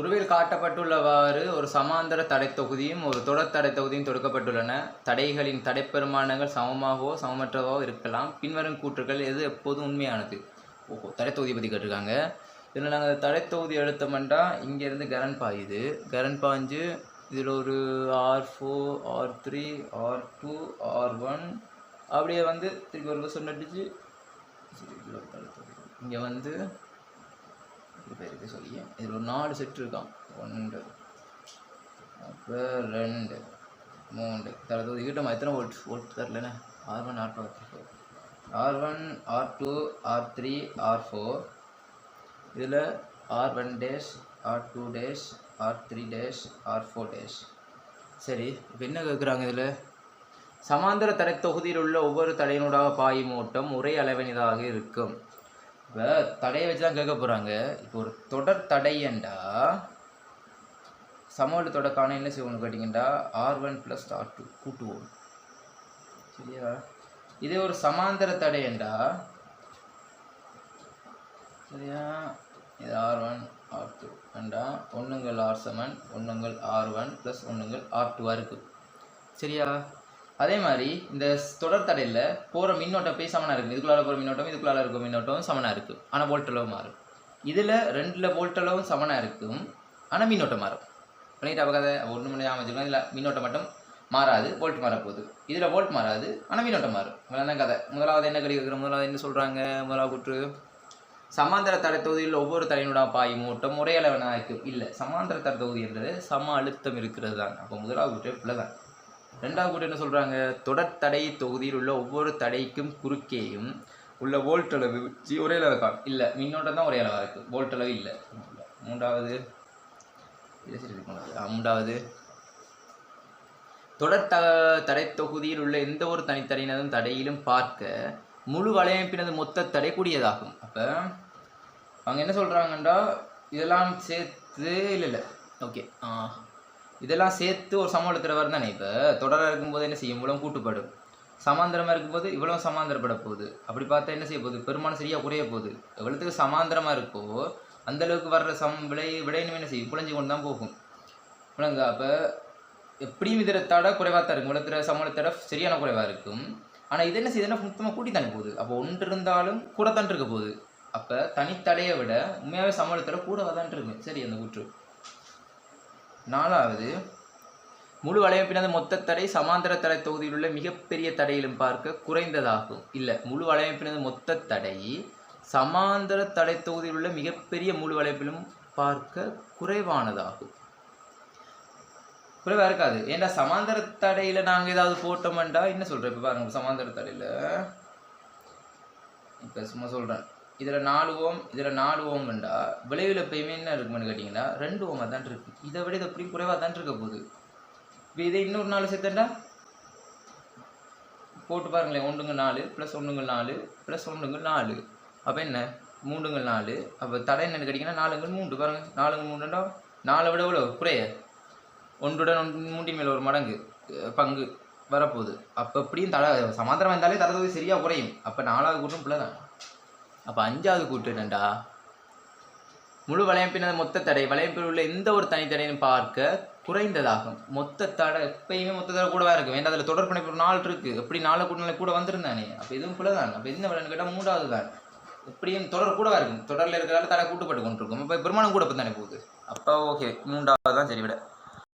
உருவில் காட்டப்பட்டுள்ளவாறு ஒரு சமாந்தர தடை தொகுதியும் ஒரு தொடர் தடை தொகுதியும் தொடுக்கப்பட்டுள்ளன. தடைகளின் தடைப்பெருமானங்கள் சமமாகவோ சமமற்றவோ இருக்கலாம். பின்வரும் கூற்றுகள் எது எப்போதும் உண்மையானது? ஓஹோ தடை தொகுதி பற்றி கேட்டிருக்காங்க. இதில் நாங்கள் தடை தொகுதி எடுத்தோம்னா இங்கேருந்து கரண்ட் பாயுது. கரண்ட் பாய்ஞ்சு இதில் ஒரு R four R three R two R one. அப்படியே வந்து திருப்பி ஒரு பஸ் அடிச்சு இங்கே வந்து இது பேருக்கு சொல்லி இதில் ஒரு நாலு செட் இருக்கான் ஒன்று அப்போ ரெண்டு மூன்று. தரது கிட்ட எத்தனை volt volt தரலண்ணே R one R two R four R one R two R three R four இதில் R one dash R two dash R three dash R four dash சரி இப்போ என்ன கேட்குறாங்க இதில்? சமாந்தர தடை தொகுதியில் உள்ள ஒவ்வொரு தடையினூடாக பாயும் ஓட்டம் ஒரே அளவினதாக இருக்கும். இப்போ தடையை வச்சு தான் கேட்க போகிறாங்க இப்போ ஒரு தொடர் தடையண்டா சமவெளித்தோட காண என்ன செய்வோம்னு கேட்டிங்கன்னா R one plus R two கூட்டுவோம். சரியா? இதே ஒரு சமாந்தர தடையண்டா சரியா? இது ஆர் ஒன் ஆர் டூ ரெண்டா ஒன்றுங்கள் ஆர் செவன் ஒன்றுங்கள் ஆர் ஒன் ப்ளஸ் ஒன்றுங்கள் ஆர் டூவாக இருக்குது சரியா? அதே மாதிரி இந்த தொடர் தடையில் போகிற மின்னோட்டம் போய் சமனாக இருக்குது இதுக்குள்ளால போகிற மின்னோட்டம் இதுக்குள்ளால இருக்கிற மின்னோட்டம் சமனாக இருக்குது ஆனால் வோல்ட் அளவு மாறும். இதில் ரெண்டில் வோல்ட் அளவும் சமனாக இருக்கும். ஆனால் மின்னோட்டம் மாறும். பண்ணிட்டு அப்போ கதை ஒன்று மணி அமைச்சிருக்கோம் இல்லை மின்னோட்டம் மட்டும் மாறாது வோல்ட் மாறப்போகுது. இதில் வோல்ட் மாறாது ஆனால் மின்னோட்டம் மாறும். தான் கதை. முதலாவது என்ன கிடைக்கிற முதலாவது என்ன சொல்கிறாங்க முதலாவது கூற்று. சமாந்தர தடை தொகுதியில் ஒவ்வொரு தடையினோட பாயும் ஓட்டம் ஒரே அளவனாக இருக்கும் இல்லை சமாந்தர தடை தொகுதி என்றது சம அழுத்தம் இருக்கிறது தான் அப்போ முதலாவது கூற்று பிள்ளை தான் ரெண்டாவது கூட என்ன சொல்கிறாங்க தொடர் தடை தொகுதியில் உள்ள ஒவ்வொரு தடைக்கும் குறுக்கேயும் உள்ள வோல்ட் அளவு ஜி ஒரே அளவு காணும். இல்லை மின்னோட்டம் தான் ஒரே அளவாக இருக்குது வோல்ட் அளவு இல்லை. மூன்றாவது மூன்றாவது. தொடர் த தடை தொகுதியில் உள்ள எந்த ஒரு தனித்தடையினதும் தடையிலும் பார்க்க முழு வலையமைப்பினது மொத்த தடை கூடியதாகும். அப்போ அவங்க என்ன சொல்கிறாங்கன்றா இதெல்லாம் சேர்த்து இல்லை இல்லை. ஓகே. இதெல்லாம் சேர்த்து ஒரு சமாளிக்கிற வரும் தானே இப்போ? தொடராக இருக்கும்போது என்ன செய்யும்? இவ்வளோ கூட்டுப்படும். சமாந்தரமாக இருக்கும்போது இவ்வளோ சமாந்தரப்பட போகுது அப்படி பார்த்தா என்ன செய்ய போகுது? பெருமானம் சரியாக குறைய போகுது. எவ்வளோத்துக்கு சமாந்தரமாக இருக்கோ அந்தளவுக்கு வர்ற சம் விளை விடையினும் என்ன செய்யும்? குழஞ்சி கொண்டு தான் போகும். விளங்க அப்போ எப்படியும் இதில் தடை குறைவாக தான் இருக்கும். இவ்வளோ சமாள சரியான குறைவாக இருக்கும். ஆனால் இது என்ன செய்யுதுன்னா மொத்தமாக கூட்டி தானே போகுது. அப்போ ஒன்று இருந்தாலும் கூட தான் இருக்க போகுது. அப்போ தனித்தடையை விட உண்மையாகவே சமாள கூட தான் இருக்கும் சரி அந்த கூற்று நாலாவது முழு வலையமைப்பினது மொத்த தடை சமாந்தர தடை தொகுதியில் உள்ள மிகப்பெரிய தடையிலும் பார்க்க குறைந்ததாகும். இல்லை முழு வலையமைப்பினது மொத்த தடை சமாந்தர தடை தொகுதியில் உள்ள மிகப்பெரிய முழு வளைப்பிலும் பார்க்க குறைவானதாகும். குறைவாக இருக்காது. ஏன்னா சமாந்தர தடையில் நாங்கள் ஏதாவது போட்டோம்டா என்ன சொல்கிறேன் இப்போ பாருங்க சமாந்தர தடையில் இப்போ சும்மா சொல்கிறேன் இதில் நாலு ஓம் இதில் நாலு ஓம்ண்டா விளைவில் எப்பயுமே என்ன இருக்குன்னு கேட்டிங்கன்னா ரெண்டு ஓமாக தான் இருக்குது இதை விட இதை அப்படியே குறைவாக தான் இருக்க போகுது. இப்போ இதை இன்னொரு நாலு சேர்த்தண்டா போட்டு பாருங்களேன். ஒன்றுங்க நாலு ப்ளஸ் ஒன்றுங்க நாலு ப்ளஸ் ஒன்றுங்க நாலு. அப்போ என்ன? மூணுங்க நாலு. அப்போ தடை என்னென்னு கேட்டிங்கன்னா நாலுங்க மூன்று. பாருங்க. நாலுங்க மூன்றுண்டா? நாலை விட எவ்வளோ குறைய. ஒன்றுடன் ஒன்று மூன்றின் மேல் ஒரு மடங்கு பங்கு வரப்போகுது. அப்போ எப்படியும் தலை சமாந்திரம் வந்தாலே தலை தொகுதி சரியாக குறையும். அப்போ நாலாவது கூட்டம் பிள்ளை தான் அப்போ அஞ்சாவது கூட்டு என்னண்டா? முழு வளையம்பினது மொத்த தடை. வளையம்பில் உள்ள எந்த ஒரு தனித்தடையும் பார்க்க குறைந்ததாகும். மொத்த தடை எப்பயுமே மொத்த தடை கூடவா இருக்கும். வேண்டாம் அதில் தொடர் பிணைப்பு நாள் இருக்கு? எப்படி நாலு கூட்டணி கூட வந்திருந்தானே? அப்போ இதுவும் கூட தான் அப்போ என்ன விளையாண்டு கேட்டால் மூன்றாவது தான் எப்படியும் தொடர் கூடவா இருக்கும். தொடரில் இருக்கிறதால தடை கூட்டுப்பட்டு கொண்டிருக்கும். இப்போ பெருமானம் கூட இப்போ தானே போகுது. அப்போ ஓகே மூன்றாவது தான் சரி விட